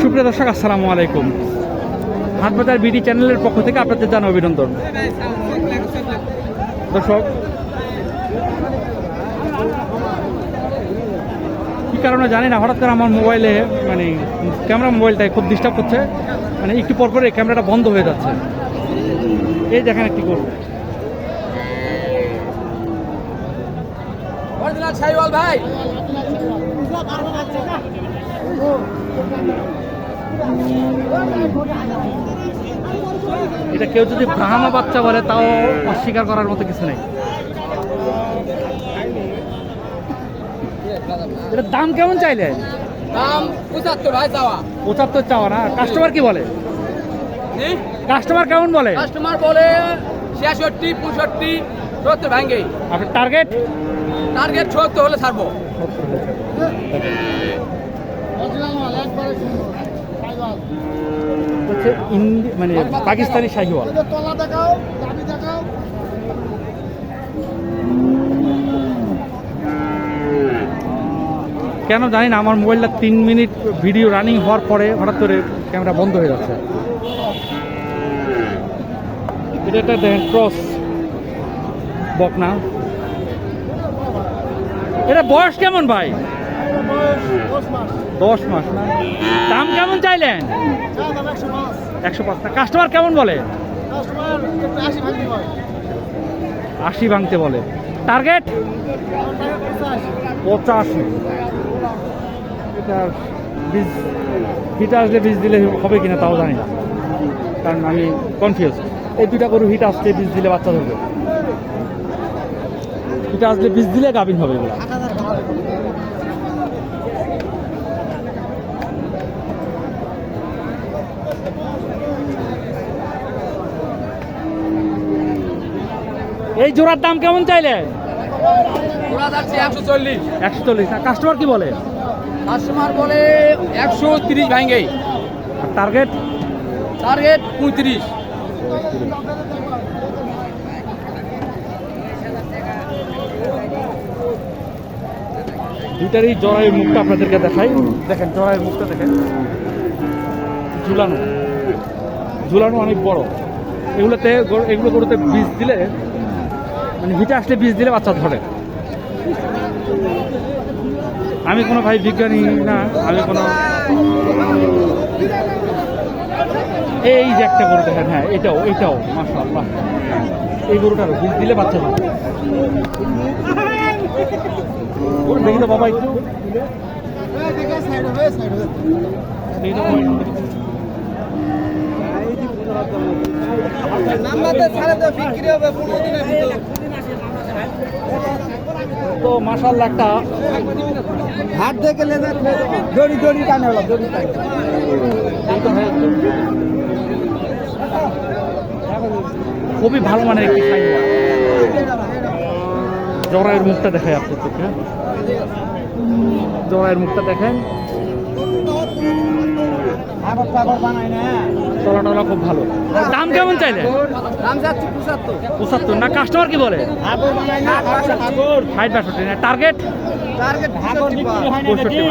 সুপ্রিয় দর্শক, আসসালামু আলাইকুম। হাটবাজার বিডি চ্যানেলের পক্ষ থেকে আপনাদের জানা অভিনন্দন। দর্শক, কি কারণে জানি না, হঠাৎ করে আমার মোবাইলে মানে ক্যামেরা মোবাইলটাই খুব ডিস্টার্ব করছে। মানে একটু পর পর ক্যামেরাটা বন্ধ হয়ে যাচ্ছে। এই দেখেন একটি করব ভাই। এটা কেউ যদি ব্রাহ্মা বাচ্চা বলে তাও অস্বীকার করার মতো কিছু নেই। এটার দাম কেমন চাইলে? দাম পঁচাত্তর চাওয়া। পঁচাত্তর চাওয়া না? কাস্টমার কি বলে? কাস্টমার কেমন বলে? কাস্টমার বলে ছিয়াষট্টি পঁয়ষট্টি সত্তর ভাঙ্গে আপনার টার্গেট টার্গেট সত্তর হলে ছাড়বো। হচ্ছে মানে পাকিস্তানি শাহিওয়াল। তলা দেখাও দাবি দেখাও। কেন জানি না আমার মোবাইলটা তিন মিনিট ভিডিও রানিং হওয়ার পরে হঠাৎ করে ক্যামেরা বন্ধ হয়ে যাচ্ছে। এটা একটা দেখেন ক্রস বকনা। এটা বয়স কেমন ভাই? দশ মাস। দাম কেমন চাইলেন? একশো পাঁচ। কাস্টমার কেমন বলে? আশি ভাঙি আশি ভাঙতে বলে। টার্গেট? পঁচাশি। বীজ, হিট আসলে বীজ দিলে হবে কিনা তাও জানি কারণ আমি কনফিউজ এই দুইটা গরু হিট আসছে বীজ দিলে বাচ্চা ধরবে। হিট আসলে বীজ দিলে গাভিন হবে এগুলো। এই জোড়ার দাম কেমন চাইলে? একশো চল্লিশ। কাস্টমার কি বলে? কাস্টমার বলে একশো তিরিশ ভাঙ্গে টার্গেট টার্গেট পঁয়ত্রিশ। দুইটারই জড়াইয়ের মুখটা আপনাদেরকে দেখাই। দেখেন জড়াইয়ের মুখটা দেখেন। ঝুলানো। ঝুলানো অনেক বড়। এগুলোতে এগুলো গরুতে বীজ দিলে মানে হিটে আসলে বীজ দিলে বাচ্চা ধরে। আমি কোনো ভাই বিজ্ঞানী না, আমি কোনো এই যে একটা গরু দেখেন হ্যাঁ এটাও এটাও, মাশাআল্লাহ। এই গরুটারও বীজ দিলে বাচ্চা ধরে। দেখি তো বাবা একটু। দেখি তো ছাড়ে তো বিক্রি হবে, পনেরো দিনের তো মাসাল একটা হাত দেখে লেজার দড়ি দড়ি টানে হলো দড়ি। খুবই ভালো মানে জরায়ের মুখটা দেখায় আপনাদেরকে জরায়ের মুখটা দেখেন। চলা টলা খুব ভালো। দাম কেমন চাইলে? পঁচাত্তর। না কাস্টমার কি বলে? ষাট বাষট্টি। না টার্গেট পঁয়ষট্টি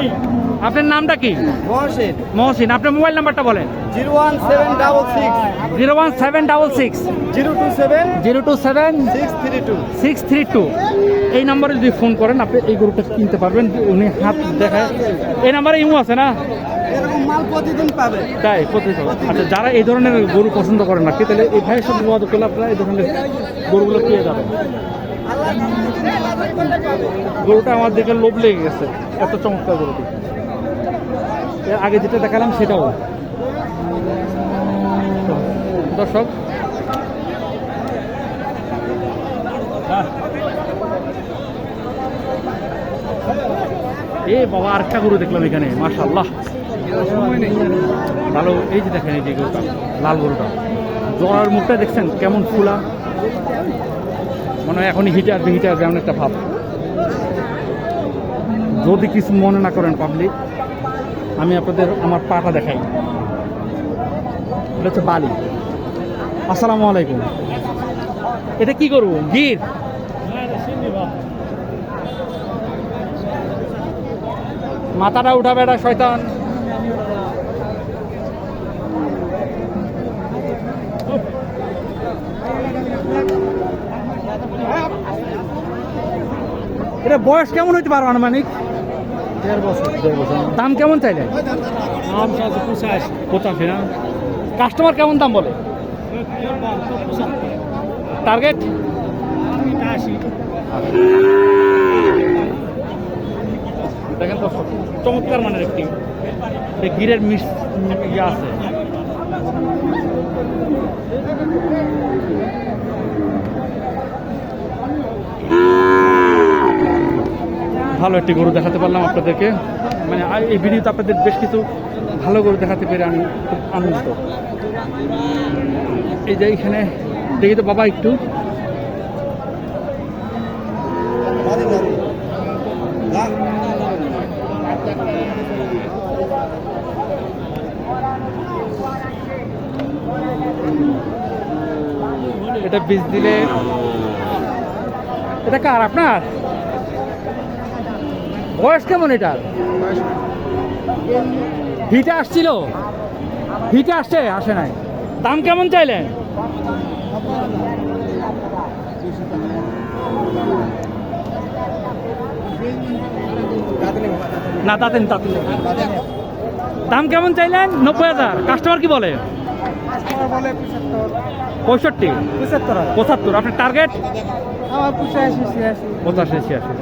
আপনার নামটা কি? মহসিন। মহসিন আপনার মোবাইল নাম্বারটা বলেন। Zero one seven double six. Zero one seven double six. Zero two seven zero two seven six three two. Six three two. এই নাম্বারে যদি ফোন করেন আপনি এই গরুটা কিনতে পারবেন। উনি হাত দেখায়। এই নাম্বারে ইমো আছে না? প্রতিদিন পাবে। তাই, প্রতিদিন। আচ্ছা যারা এই ধরনের গরু পছন্দ করেন না তাহলে এই ভাইয়ের সাথে যোগাযোগ করলে আপনারা এই ধরনের গরুগুলো পেয়ে যাবেন? গরুটা আমার দেখে লোভ লেগে গেছে, এত চমৎকার গরুটি। এর আগে যেটা দেখালাম সেটাও। দর্শক, এ বাবা, আরেকটা গরু দেখলাম এখানে মাশাল্লাহ ভালো, এই যে দেখেন এই যে গরুটা, লাল গরুটা। জড়ার মুখটা দেখছেন? কেমন ফুলা? মনে হয় এখনই হিটে আসবে হিটে আসবে, এমন একটা ভাব। যদি কিছু মনে না করেন পাবলিক আমি আপনাদের আমার পাটা দেখাই। এটা হচ্ছে বালি। আসসালামু আলাইকুম। এটা কি করব গির? মাথাটা উঠাবে এটা শয়তান। এটা বয়স কেমন হইতে পারো আনুমানিক? দেড় বছর দাম কেমন চাইলে দাম চাচ্ছে পঁচাশি পঁচাশি না। কাস্টমার কেমন দাম বলে? টার্গেট? দেখেন তো চমৎকার মানের একটি গিরের মিস ইয়ে আছে। ভালো একটি গরু দেখাতে পারলাম আপনাদেরকে। মানে এই ভিডিওতে আপনাদের বেশ কিছু ভালো গরু দেখাতে পেরে আমি খুব আনন্দিত। এই যে এখানে, দেখি তো বাবা একটু। এটা বীজ দিলে এটা কার, আপনার? বয়স কেমন এটার? হিটে আসছিল? হিটে আসছে? আসে নাই। দাম কেমন চাইলেন? না তাতেন তাতেন দাম কেমন চাইলেন? নব্বই হাজার। কাস্টমার কি বলে? পঁয়ষট্টি। পঁচাত্তর পঁচাত্তর। আপনার টার্গেট পঁচাশি ছিয়াশি। পঁচাশি ছিয়াশি।